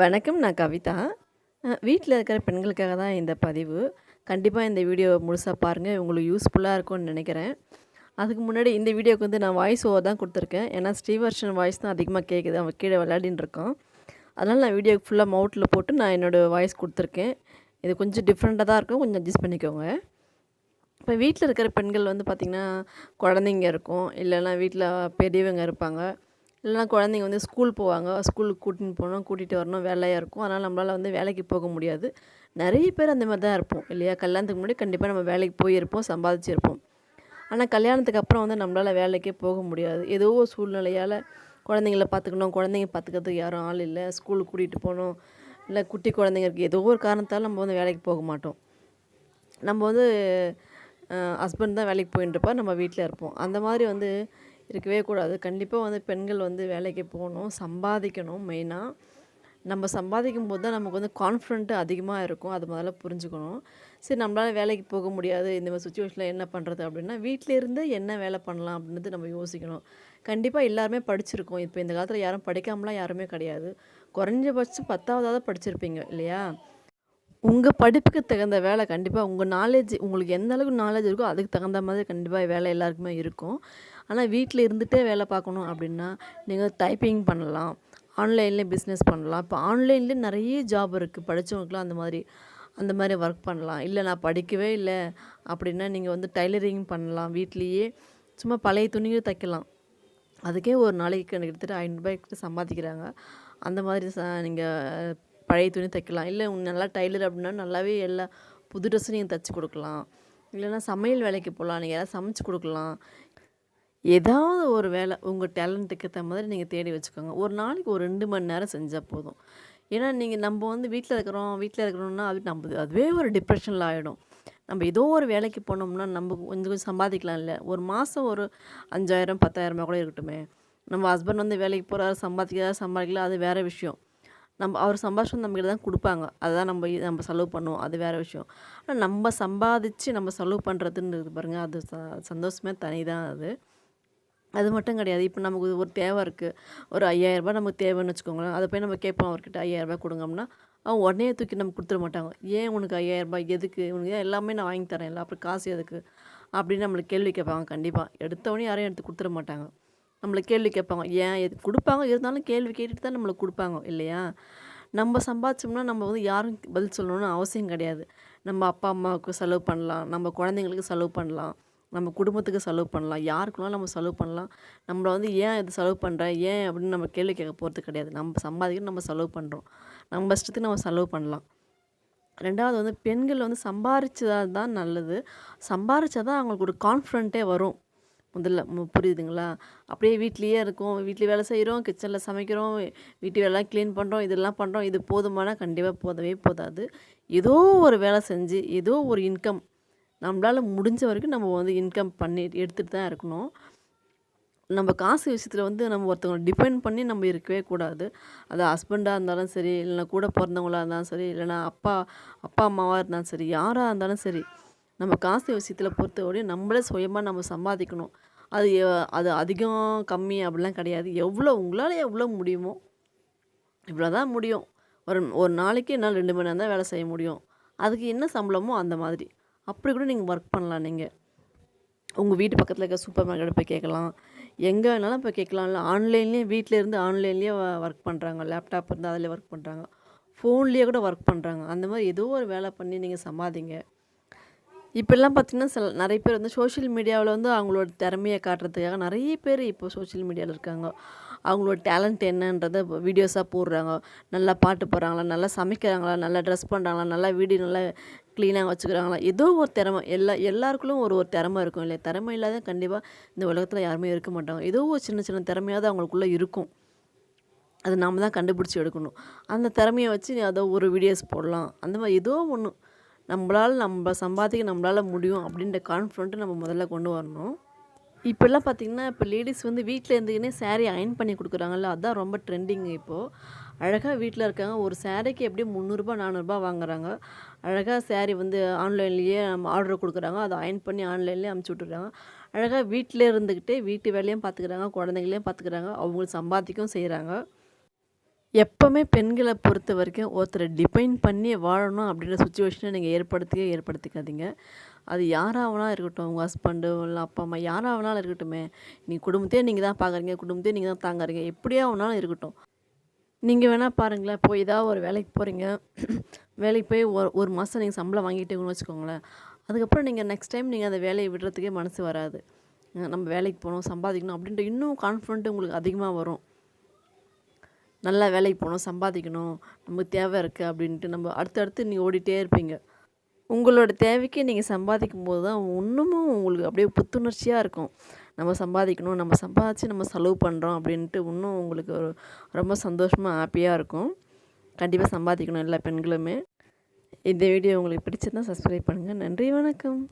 வணக்கம். நான் கவிதா. வீட்டில் இருக்கிற பெண்களுக்காக தான் இந்த பதிவு. கண்டிப்பாக இந்த வீடியோ முழுசா பாருங்கள் உங்களுக்கு யூஸ்ஃபுல்லாக இருக்கும்னு நினைக்கிறேன் அதுக்கு முன்னாடி இந்த வீடியோக்கு வந்து நான் வாய்ஸ் ஓவர் தான் கொடுத்துருக்கேன் ஏன்னா ஸ்ரீவர்ஷன் வாய்ஸ் தான் அதிகமாக கேட்குது. அவன் கீழே விளையாடின்னு இருக்கான். அதனால் நான் வீடியோக்கு ஃபுல்லாக மவுட்டில் போட்டு நான் என்னோட வாய்ஸ் கொடுத்துருக்கேன் இது கொஞ்சம் டிஃப்ரெண்ட்டாக தான் இருக்கும். கொஞ்சம் அட்ஜஸ்ட் பண்ணிக்கோங்க. இப்போ வீட்டில் இருக்கிற பெண்கள் வந்து பார்த்திங்கன்னா குழந்தைங்க இருக்கும். இல்லைன்னா வீட்டில் பெரியவங்க இருப்பாங்க. இல்லைனா குழந்தைங்க வந்து ஸ்கூல் போவாங்க. ஸ்கூலுக்கு கூட்டின்னு போகணும் கூட்டிகிட்டு வரணும் வேலையாக இருக்கும். அதனால் நம்மளால் வந்து வேலைக்கு போக முடியாது. நிறைய பேர் அந்த மாதிரி தான் இருப்போம். இல்லையா? கல்யாணத்துக்கு முன்னாடி கண்டிப்பாக நம்ம வேலைக்கு போயிருப்போம், சம்பாதிச்சிருப்போம். ஆனால் கல்யாணத்துக்கு அப்புறம் வந்து நம்மளால் வேலைக்கே போக முடியாது. ஏதோ ஒரு சூழ்நிலையால் குழந்தைங்கள பார்த்துக்கணும், குழந்தைங்க பார்த்துக்கிறதுக்கு யாரும் ஆள் இல்லை ஸ்கூலுக்கு கூட்டிகிட்டு போகணும் இல்லை குட்டி குழந்தைங்க இருக்குது ஏதோ ஒரு காரணத்தால் நம்ம வந்து வேலைக்கு போக மாட்டோம். நம்ம வந்து ஹஸ்பண்ட் தான் வேலைக்கு போயின்ட்டுருப்பார். நம்ம வீட்டில் இருப்போம். அந்த மாதிரி வந்து இருக்கவே கூடாது. கண்டிப்பாக வந்து பெண்கள் வந்து வேலைக்கு போகணும் சம்பாதிக்கணும் மெயினாக நம்ம சம்பாதிக்கும் போது தான் நமக்கு வந்து கான்ஃபிடென்ட் அதிகமாக இருக்கும். அது முதல்ல புரிஞ்சுக்கணும். சரி நம்மளால் வேலைக்கு போக முடியாது. இந்த மாதிரி சுச்சுவேஷனில் என்ன பண்ணுறது அப்படின்னா, வீட்டிலேருந்து என்ன வேலை பண்ணலாம்? அப்படின்றது நம்ம யோசிக்கணும். கண்டிப்பாக எல்லாருமே படிச்சிருக்கோம். இப்போ இந்த காலத்தில் யாரும் படிக்காமலாம் யாருமே கிடையாது. குறைஞ்சபட்சம் 10வதாவது படிச்சிருப்பீங்க இல்லையா? உங்கள் படிப்புக்கு தகுந்த வேலை கண்டிப்பாக உங்கள் நாலேஜ் உங்களுக்கு எந்த அளவுக்கு நாலேஜ் இருக்கோ, அதுக்கு தகுந்த மாதிரி கண்டிப்பாக வேலை எல்லாருக்குமே இருக்கும். ஆனால் வீட்டில் இருந்துகிட்டே வேலை பார்க்கணும் அப்படின்னா, நீங்கள் டைப்பிங் பண்ணலாம். ஆன்லைன்லேயே பிஸ்னஸ் பண்ணலாம். இப்போ ஆன்லைன்லேயே நிறைய ஜாப் இருக்குது படிச்சவங்களுக்குலாம் அந்த மாதிரி அந்த மாதிரி ஒர்க் பண்ணலாம். இல்லை நான் படிக்கவே இல்லை அப்படின்னா, நீங்கள் வந்து டைலரிங் பண்ணலாம். வீட்லேயே சும்மா பழைய துணியும் தைக்கலாம். அதுக்கே ஒரு நாளைக்கு கிட்டத்தட்ட ஐநூறுபாய்க்கு சம்பாதிக்கிறாங்க. அந்த மாதிரி ச நீங்கள் பழைய துணி தைக்கலாம். இல்ல நல்லா டைலர் அப்படின்னா நல்லாவே எல்லா புது ட்ரெஸ்ஸும் நீங்கள் தைச்சி கொடுக்கலாம் இல்லன்னா சமையல் வேலைக்கு போகலாம் நீங்கள் எதாவது சமைச்சு கொடுக்கலாம் ஏதாவது ஒரு வேலை உங்கள் டேலண்ட்டுக்கு ஏற்ற மாதிரி நீங்கள் தேடி வச்சுக்கோங்க. ஒரு நாளைக்கு ஒரு ரெண்டு மணி நேரம் செஞ்சால் போதும். ஏன்னா நீங்கள் நம்ம வந்து வீட்டில் இருக்கிறோம், வீட்டில் இருக்கிறோம்னா அது நம்ம அதுவே ஒரு டிப்ரெஷனில் ஆகிடும் நம்ம ஏதோ ஒரு வேலைக்கு போனோம்னா, நம்ம கொஞ்சம் கொஞ்சம் சம்பாதிக்கலாம் இல்லை ஒரு மாதம் ஒரு 5000 10,000 கூட இருக்கட்டுமே. நம்ம ஹஸ்பண்ட் வந்து வேலைக்கு போகிறாரு சம்பாதிக்கிறாரு, சம்பாதிக்கல அது வேற விஷயம். நம்ம அவர் சம்பாரிச்சு நம்மகிட்ட தான் கொடுப்பாங்க அதுதான் நம்ம நம்ம செலவு பண்ணுவோம். அது வேறு விஷயம். ஆனால் நம்ம சம்பாதிச்சு நம்ம செலவு பண்ணுறதுன்னு பாருங்கள் அது ச சந்தோஷமே தனி தான் அது. அது மட்டும் கிடையாது. இப்போ நமக்கு ஒரு தேவை இருக்குது ஒரு ஐயாயிரரூபா நமக்கு தேவைன்னு வச்சுக்கோங்களேன். அதை போய் நம்ம கேட்போம் அவர்கிட்ட ஐயாயிரரூபா கொடுங்கம்னா அவன் உடனே தூக்கி நமக்கு கொடுத்துட மாட்டாங்க. ஏன் உனக்கு ஐயாயிரரூபா எதுக்கு? உனக்கு ஏன் எல்லாமே நான் வாங்கி தரேன்ல. அப்புறம் காசு எதுக்கு? அப்படின்னு நம்மளுக்கு கேள்வி கேட்பாங்க கண்டிப்பாக எடுத்தவொடனே யாரையும் எடுத்து கொடுத்துட மாட்டாங்க. நம்மள கேள்வி கேட்பாங்க. ஏன்? எது கொடுப்பாங்க இருந்தாலும் கேள்வி கேட்டுட்டு தான் நம்மளுக்கு கொடுப்பாங்க இல்லையா? நம்ம சம்பாதிச்சோம்னா நம்ம வந்து யாரும் பதில் சொல்லணும்னு அவசியம் கிடையாது. நம்ம அப்பா, அம்மாவுக்கு செலவு பண்ணலாம். நம்ம குழந்தைங்களுக்கு செலவு பண்ணலாம். நம்ம குடும்பத்துக்கு செலவு பண்ணலாம். யாருக்குனாலும் நம்ம செலவு பண்ணலாம். நம்மளை வந்து ஏன் இது செலவு பண்ணுறேன் ஏன்? அப்படின்னு நம்ம கேள்வி கேட்க போகிறது கிடையாது. நம்ம சம்பாதிக்க நம்ம செலவு பண்ணுறோம் நம்ம இஷ்டத்துக்கு நம்ம செலவு பண்ணலாம். ரெண்டாவது வந்து பெண்கள் வந்து சம்பாரிச்சா தான் நல்லது. சம்பாரிச்சா தான் அவங்களுக்கு ஒரு கான்ஃபிடென்ட்டே வரும். முதல்ல மு புரியுதுங்களா? அப்படியே வீட்லேயே இருக்கோம். வீட்டில் வேலை செய்கிறோம் கிச்சனில் சமைக்கிறோம், வீட்டு வேலைலாம் க்ளீன் பண்ணுறோம் இதெல்லாம் பண்ணுறோம் இது போதுமானா கண்டிப்பாக போதவே போதாது. ஏதோ ஒரு வேலை செஞ்சு, ஏதோ ஒரு இன்கம் நம்மளால முடிஞ்ச வரைக்கும் நம்ம வந்து இன்கம் பண்ணி எடுத்துட்டு தான் இருக்கணும். நம்ம காசு விஷயத்தில் வந்து நம்ம ஒருத்தவங்கள டிபெண்ட் பண்ணி நம்ம இருக்கவே கூடாது. அது ஹஸ்பண்டாக இருந்தாலும் சரி, இல்லைனா கூட பிறந்தவங்களாக இருந்தாலும் சரி, இல்லைனா அப்பா அப்பா, அம்மாவாக இருந்தாலும் சரி, யாராக இருந்தாலும் சரி. நம்ம காசு விஷயத்தில் பொறுத்தவரையும் நம்மளே சுயமாக நம்ம சம்பாதிக்கணும். அது அது அதிகம், கம்மி அப்படிலாம் கிடையாது. எவ்வளோ உங்களால் எவ்வளோ முடியுமோ, இவ்வளோதான் முடியும். ஒரு ஒரு நாளைக்கு என்னால் ரெண்டு மணி நேரம் தான் வேலை செய்ய முடியும். அதுக்கு என்ன சம்பளமோ அந்த மாதிரி. அப்படி கூட நீங்கள் ஒர்க் பண்ணலாம் நீங்கள் உங்கள் வீட்டு பக்கத்தில் இருக்க சூப்பர் மார்க்கெட் போய் கேட்கலாம். எங்கே வேணாலும் போய் கேட்கலாம். இல்லை ஆன்லைன்லயே வீட்ல இருந்து ஒர்க் பண்ணுறாங்க லேப்டாப் இருந்தால் அதில் ஒர்க் பண்ணுறாங்க ஃபோன்லேயே கூட ஒர்க் பண்ணுறாங்க அந்த மாதிரி ஏதோ ஒரு வேலை பண்ணி நீங்கள் சம்பாதிங்க. இப்போல்லாம் பார்த்தீங்கன்னா, சில நிறைய பேர் வந்து சோஷியல் மீடியாவில் வந்து அவங்களோட திறமையை காட்டுறதுக்காக நிறைய பேர் இப்போ சோஷியல் மீடியாவில் இருக்காங்க. அவங்களோட டேலண்ட் என்னன்றத வீடியோஸாக போடுறாங்க. நல்லா பாட்டு பாடுறாங்களா? நல்லா சமைக்கிறாங்களா? நல்லா ட்ரெஸ் பண்ணுறாங்களா நல்லா வீடு நல்லா க்ளீனாக வச்சுக்கிறாங்களா? ஏதோ ஒரு திறமை எல்லா எல்லாருக்குள்ளும் ஒரு ஒரு திறமை இருக்கும் இல்லையா? திறமை இல்லாத கண்டிப்பாக இந்த உலகத்தில் யாருமே இருக்க மாட்டாங்க. ஏதோ ஒரு சின்ன சின்ன திறமையாவது அவங்களுக்குள்ளே இருக்கும். அது நாம் தான் கண்டுபிடிச்சி எடுக்கணும். அந்த திறமைய வச்சு ஏதோ ஒரு வீடியோஸ் போடலாம். அந்த மாதிரி ஏதோ ஒன்று நம்மளால் நம்ம சம்பாதிக்க நம்மளால் முடியும் அப்படின்ற கான்ஃபிடென்ட்டு நம்ம முதல்ல கொண்டு வரணும். இப்போல்லாம் பார்த்தீங்கன்னா, இப்போ லேடிஸ் வந்து வீட்டில் இருந்துக்கினே சேரீ அயன் பண்ணி கொடுக்குறாங்கல்ல அதுதான் ரொம்ப ட்ரெண்டிங் இப்போது அழகாக வீட்டில் இருக்காங்க. ஒரு சேரீக்கு எப்படியும் முந்நூறுரூபா நானூறுரூபா வாங்குறாங்க. அழகாக சேரீ வந்து ஆன்லைன்லேயே நம்ம ஆர்டர் கொடுக்குறாங்க அதை அயன் பண்ணி ஆன்லைன்லேயே அனுப்பிச்சி விட்டுறாங்க அழகாக வீட்டில் இருந்துக்கிட்டே வீட்டு வேலையும் பார்த்துக்கிறாங்க, குழந்தைங்களையும் பார்த்துக்கிறாங்க. அவங்களும் சம்பாதிக்கவும் செய்கிறாங்க எப்போவுமே பெண்களை பொறுத்த வரைக்கும் ஒருத்தரை டிபெண்ட் பண்ணி வாழணும் அப்படின்ற சுச்சுவேஷனை நீங்கள் ஏற்படுத்தியே ஏற்படுத்திக்காதீங்க. அது யாராவனா இருக்கட்டும் உங்கள் ஹஸ்பண்டு இல்லை அப்பா அம்மா யாராவனாலும் இருக்கட்டுமே. நீங்கள் குடும்பத்தையே நீங்கள் தான் பார்க்குறீங்க குடும்பத்தையே நீங்கள் தான் தாங்குறீங்க. எப்படியா வேணாலும் இருக்கட்டும். நீங்கள் வேணால் பாருங்களேன் இப்போ ஏதாவது ஒரு வேலைக்கு போகிறீங்க வேலைக்கு போய் ஒரு ஒரு மாதம் நீங்கள் சம்பளம் வாங்கிட்டீங்கன்னு வச்சுக்கோங்களேன். அதுக்கப்புறம் நீங்கள் நெக்ஸ்ட் டைம் நீங்கள் அந்த வேலையை விடுறதுக்கே மனசு வராது. நம்ம வேலைக்கு போகணும் சம்பாதிக்கணும் அப்படின்ற இன்னும் கான்ஃபிடென்ட் உங்களுக்கு அதிகமாக வரும். நல்லா வேலைக்கு போகணும் சம்பாதிக்கணும் நமக்கு தேவை இருக்குது அப்படின்ட்டு நம்ம அடுத்தடுத்து நீங்கள் ஓடிட்டே இருப்பீங்க. உங்களோட தேவைக்கு நீங்கள் சம்பாதிக்கும் போது தான் இன்னமும் உங்களுக்கு அப்படியே புத்துணர்ச்சியாக இருக்கும். நம்ம சம்பாதிக்கணும் நம்ம சம்பாதிச்சு நம்ம செலவு பண்ணுறோம் அப்படின்ட்டு இன்னும் உங்களுக்கு ஒரு ரொம்ப சந்தோஷமாக ஹாப்பியாக இருக்கும். கண்டிப்பாக சம்பாதிக்கணும் எல்லா பெண்களுமே. இந்த வீடியோ உங்களுக்கு பிடிச்சிருந்தா சப்ஸ்கிரைப் பண்ணுங்கள் நன்றி வணக்கம்.